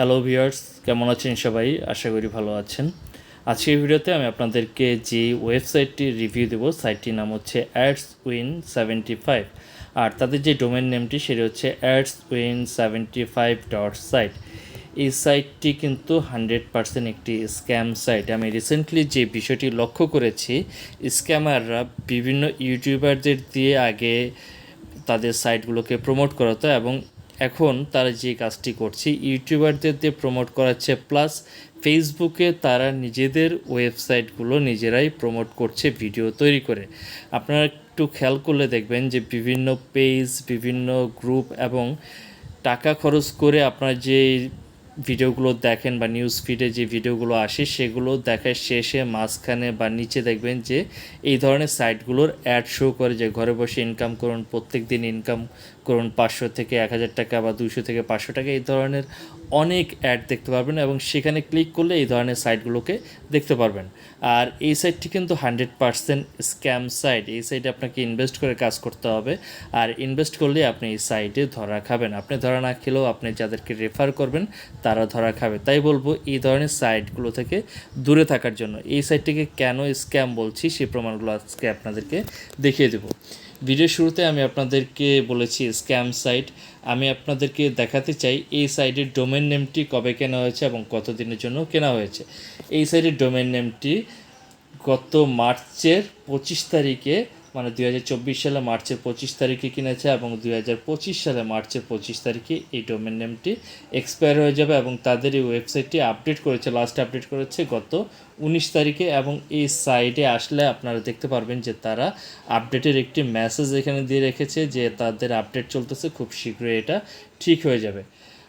Hello viewers কেমন আছেন সবাই? আশা করি ভালো আছেন। আজকের ভিডিওতে আমি আপনাদেরকে যে ওয়েবসাইটটি রিভিউ দেবো, সাইটটির নাম হচ্ছে অ্যাডস উইন সেভেন্টি ফাইভ আর তাদের যে ডোমেন নেমটি সেটি হচ্ছে ads win seventy five dot site এই সাইটটি কিন্তু হান্ড্রেড পার্সেন্ট একটি স্ক্যাম সাইট আমি রিসেন্টলি যে বিষয়টি লক্ষ্য করেছি স্ক্যামাররা বিভিন্ন ইউটিউবারদের দিয়ে আগে তাদের সাইটগুলোকে প্রমোট করাতো এবং এখন তারা যে কাজটি করছে, ইউটিউবারদের দিয়ে প্রমোট করাচ্ছে প্লাস ফেসবুকে তারা নিজেদের ওয়েবসাইটগুলো নিজেরাই প্রমোট করছে ভিডিও তৈরি করে। আপনারা একটু খেয়াল করলে দেখবেন যে বিভিন্ন পেজ বিভিন্ন গ্রুপ এবং টাকা খরচ করে আপনার যে ভিডিওগুলো দেখেন বা নিউজ ফিডে যে ভিডিওগুলো আসে, সেগুলো দেখার শেষে মাঝখানে বা নিচে দেখবেন যে এই ধরনের সাইটগুলোর অ্যাড শো করে যে ঘরে বসে ইনকাম করুন প্রত্যেক দিন ইনকাম করুন, পাঁচশো থেকে এক হাজার টাকা বা দুশো থেকে পাঁচশো টাকা, এই ধরনের অনেক অ্যাড দেখতে পারবেন এবং সেখানে ক্লিক করলে এই ধরনের সাইটগুলোকে দেখতে পারবেন। আর এই সাইটটি কিন্তু হান্ড্রেড পারসেন্ট স্ক্যাম সাইট এই সাইটে আপনাকে ইনভেস্ট করে কাজ করতে হবে। আর ইনভেস্ট করলে আপনি এই সাইটে ধরা খাবেন। আপনি ধরা না খেলেও আপনি যাদেরকে রেফার করবেন, তারা ধরা খাবে। তাই বলব, এই ধরনের সাইটগুলো থেকে দূরে থাকার জন্য। এই সাইটটিকে কেন স্ক্যাম বলছি সেই প্রমাণগুলো আজকে আপনাদেরকে দেখিয়ে দেবো। ভিডিওর শুরুতে আমি আপনাদেরকে বলেছি স্ক্যাম সাইট। আমি আপনাদেরকে দেখাতে চাই এই সাইটের ডোমেন নেমটি কবে কেনা হয়েছে এবং কত দিনের জন্য কেনা হয়েছে। এই সাইটের ডোমেন নেমটি গত মার্চের পঁচিশ তারিখে মানে দুই হাজার চব্বিশ সালে মার্চের পঁচিশ তারিখে কিনেছে এবং দুই হাজার পঁচিশ সালে মার্চের পঁচিশ তারিখে এই ডোমেন নেমটি এক্সপায়ার হয়ে যাবে এবং তাদের এই ওয়েবসাইটটি আপডেট করেছে লাস্ট আপডেট করেছে গত উনিশ তারিখে এবং এই সাইটে আসলে আপনারা দেখতে পারবেন যে তারা আপডেটের একটি মেসেজ এখানে দিয়ে রেখেছে যে তাদের আপডেট চলতেছে, খুব শীঘ্রই এটা ঠিক হয়ে যাবে।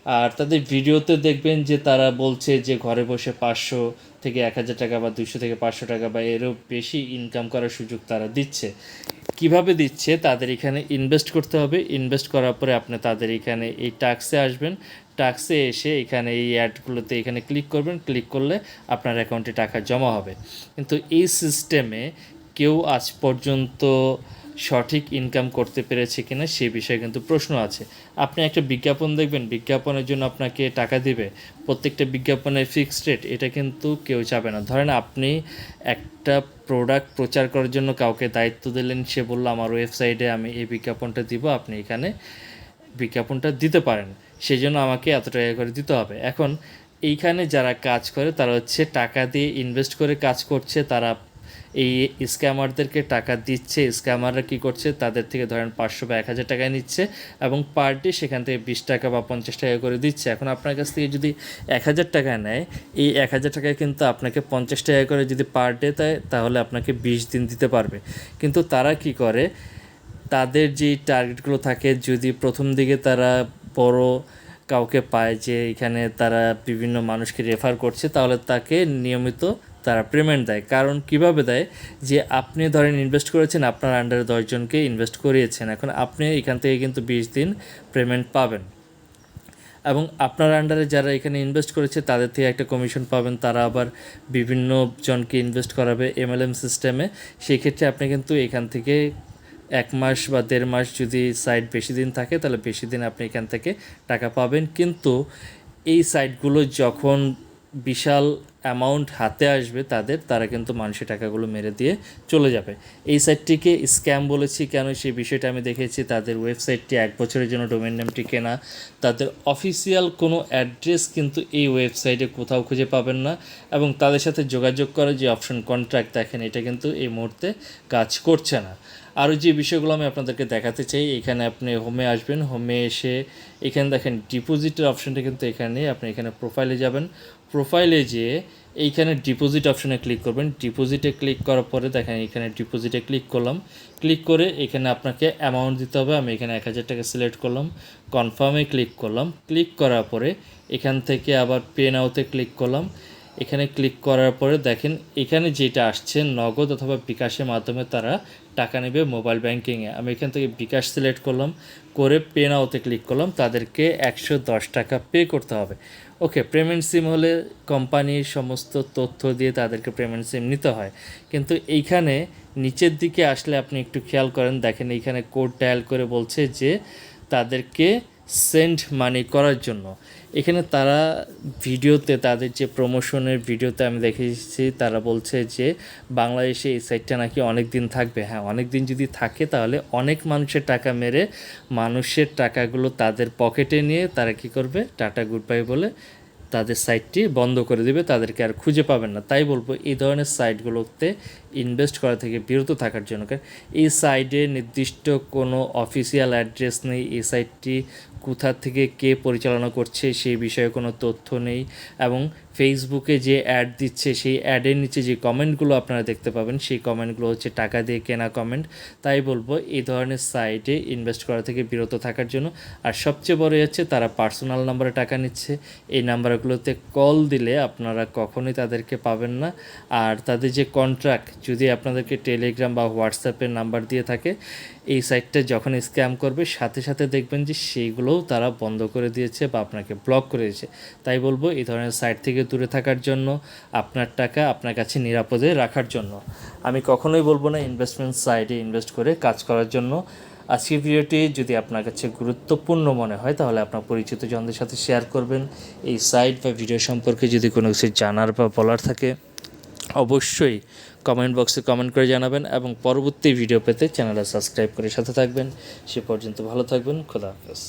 আর তাদের ভিডিওতে দেখবেন যে তারা বলছে যে ঘরে বসে পাঁচশো থেকে এক হাজার টাকা বা দুশো থেকে পাঁচশো টাকা বা এরও বেশি ইনকাম করার সুযোগ তারা দিচ্ছে। কীভাবে দিচ্ছে? তাদের এখানে ইনভেস্ট করতে হবে। ইনভেস্ট করার পরে আপনি তাদের এখানে এই টাক্সে আসবেন। টাক্সে এসে এখানে এই অ্যাডগুলোতে এখানে ক্লিক করবেন। ক্লিক করলে আপনার অ্যাকাউন্টে টাকা জমা হবে। কিন্তু এই সিস্টেমে কেউ আজ পর্যন্ত সঠিক ইনকাম করতে পেরেছে কিনা সে বিষয়ে কিন্তু প্রশ্ন আছে। আপনি একটা বিজ্ঞাপন দেখবেন, বিজ্ঞাপনের জন্য আপনাকে টাকা দিবে। প্রত্যেকটা বিজ্ঞাপনের ফিক্সড রেট এটা কিন্তু কেউ চাবে না। ধরেন আপনি একটা প্রোডাক্ট প্রচার করার জন্য কাউকে দায়িত্ব দিলেন, সে বলল, আমার ওয়েবসাইটে আমি এই বিজ্ঞাপনটা দিব, আপনি এখানে বিজ্ঞাপনটা দিতে পারেন। সেই জন্য আমাকে এত টাকা করে দিতে হবে। এখন এইখানে যারা কাজ করে, তারা হচ্ছে টাকা দিয়ে ইনভেস্ট করে কাজ করছে, তারা এই স্ক্যামারদেরকে টাকা দিচ্ছে, স্ক্যামাররা কী করছে? তাদের থেকে ধরেন পাঁচশো বা এক হাজার টাকায় নিচ্ছে এবং পার ডে সেখান থেকে বিশ টাকা বা পঞ্চাশ টাকা করে দিচ্ছে। এখন আপনার কাছ থেকে যদি এক হাজার টাকা নেয়, এই এক হাজার টাকায় কিন্তু আপনাকে পঞ্চাশ টাকা করে যদি পার ডে দেয়, তাহলে আপনাকে বিশ দিন দিতে পারবে। কিন্তু তারা কি করে? তাদের যে টার্গেটগুলো থাকে, যদি প্রথম দিকে তারা বড় কাউকে পায় যে এখানে তারা বিভিন্ন মানুষকে রেফার করছে, তাহলে তাকে নিয়মিত তারা পেমেন্ট দেয়। কারণ কীভাবে দেয়? যে আপনি ধরেন ইনভেস্ট করেছেন, আপনার আন্ডারে দশজনকে ইনভেস্ট করিয়েছেন। এখন আপনি এখান থেকে কিন্তু বিশ দিন পেমেন্ট পাবেন। এবং আপনার আন্ডারে যারা এখানে ইনভেস্ট করেছে, তাদের থেকে একটা কমিশন পাবেন। তারা আবার বিভিন্ন জনকে ইনভেস্ট করাবে এমএলএম সিস্টেমে সেই ক্ষেত্রে আপনি কিন্তু এখান থেকে এক মাস বা দেড় মাস যদি সাইট বেশি দিন থাকে, তাহলে বেশি দিন আপনি এখান থেকে টাকা পাবেন। কিন্তু এই সাইটগুলো যখন বিশাল অ্যামাউন্ট হাতে আসবে তাদের, তারা কিন্তু মানুষের টাকাগুলো মেরে দিয়ে চলে যাবে। এই সাইটটিকে স্ক্যাম বলেছি কেন? সেই বিষয়টা আমি দেখেছি। তাদের ওয়েবসাইটটি এক বছরের জন্য ডোমেন নামটি কেনা। তাদের অফিসিয়াল কোনো অ্যাড্রেস কিন্তু এই ওয়েবসাইটে কোথাও খুঁজে পাবেন না এবং তাদের সাথে যোগাযোগ করার যে অপশন কন্ট্রাক্ট দেখেন, এটা কিন্তু এই মুহূর্তে কাজ করছে না। আরও যে বিষয়গুলো আমি আপনাদেরকে দেখাতে চাই, এখানে আপনি হোমে আসবেন। হোমে এসে এখানে দেখেন ডিপোজিটের অপশনটা কিন্তু এখানে আপনি এখানে প্রোফাইলে যাবেন। প্রোফাইলে যেয়ে এইখানে ডিপোজিট অপশনে ক্লিক করবেন। ডিপোজিটে ক্লিক করার পরে দেখেন এখানে ডিপোজিটে ক্লিক করলাম। ক্লিক করে এখানে আপনাকে অ্যামাউন্ট দিতে হবে। আমি এখানে এক হাজার টাকা সিলেক্ট করলাম। কনফার্মে ক্লিক করলাম। ক্লিক করার পরে এখান থেকে আবার পে নাওতে ক্লিক করলাম। এখানে ক্লিক করার পরে দেখেন এখানে যেটা আসছে, নগদ অথবা বিকাশের মাধ্যমে তারা টাকা নেবে মোবাইল ব্যাংকিংয়ে আমি এখান থেকে বিকাশ সিলেক্ট করলাম। করে পে নাওতে ক্লিক করলাম। তাদেরকে একশো দশ টাকা পে করতে হবে। ওকে পেমেন্ট সিম হলে কোম্পানির সমস্ত তথ্য দিয়ে তাদেরকে পেমেন্ট সিম নিতে হয়। কিন্তু এইখানে নিচের দিকে আসলে আপনি একটু খেয়াল করেন, দেখেন এইখানে কোড ডায়াল করে বলছে যে তাদেরকে সেন্ড মানি করার জন্য। এখানে তারা ভিডিওতে, তাদের যে প্রমোশনের ভিডিওতে আমি দেখেছি, তারা বলছে যে বাংলাদেশে এই সাইটটা নাকি অনেক দিন থাকবে। হ্যাঁ অনেক দিন যদি থাকে তাহলে অনেক মানুষের টাকা মেরে মানুষের টাকাগুলো তাদের পকেটে নিয়ে তারা কি করবে? টাটা গুড বাই বলে তাদের সাইটটি বন্ধ করে দেবে। তাদেরকে আর খুঁজে পাবেন না। তাই বলব, এই ধরনের সাইটগুলোতে ইনভেস্ট করা থেকে বিরত থাকার জন্য। এই সাইটে নির্দিষ্ট কোনো অফিসিয়াল অ্যাড্রেস নেই। এই সাইটটি কোথা থেকে কে পরিচালনা করছে সেই বিষয়ে কোনো তথ্য নেই এবং ফেসবুকে যে অ্যাড দিচ্ছে সেই অ্যাডের নিচে যে কমেন্টগুলো আপনারা দেখতে পাবেন সেই কমেন্টগুলো হচ্ছে টাকা দিয়ে কেনা কমেন্ট। তাই বলব এই ধরনের সাইটে ইনভেস্ট করা থেকে বিরত থাকার জন্য। আর সবচেয়ে বড় হচ্ছে তারা পার্সোনাল নাম্বারে টাকা নিচ্ছে। এই নাম্বারগুলোতে কল দিলে আপনারা কখনোই তাদেরকে পাবেন না। আর তাদের যে কন্ট্রাক্ট যদি আপনাদেরকে টেলিগ্রাম বা হোয়াটসঅ্যাপের নাম্বার দিয়ে থাকে, এই সাইটটা যখন স্ক্যাম করবে, সাথে সাথে দেখবেন যে সেইগুলোও তারা বন্ধ করে দিয়েছে বা আপনাকে ব্লক করে দিয়েছে। তাই বলব, এই ধরনের সাইট থেকে দূরে থাকার জন্য, আপনার টাকা আপনার কাছে নিরাপদে রাখার জন্য। আমি কখনোই বলব না ইনভেস্টমেন্ট সাইটে ইনভেস্ট করে কাজ করার জন্য। আজকের ভিডিওটি যদি আপনার কাছে গুরুত্বপূর্ণ মনে হয়, তাহলে আপনার পরিচিত জনদের সাথে শেয়ার করবেন। এই সাইট বা ভিডিও সম্পর্কে যদি কোনো কিছু জানার বা বলার থাকে, অবশ্যই কমেন্ট বক্সে কমেন্ট করে জানাবেন এবং পরবর্তী ভিডিও পেতে চ্যানেলটা সাবস্ক্রাইব করে সাথে থাকবেন। সে পর্যন্ত ভালো থাকবেন, খোদা হাফেজ।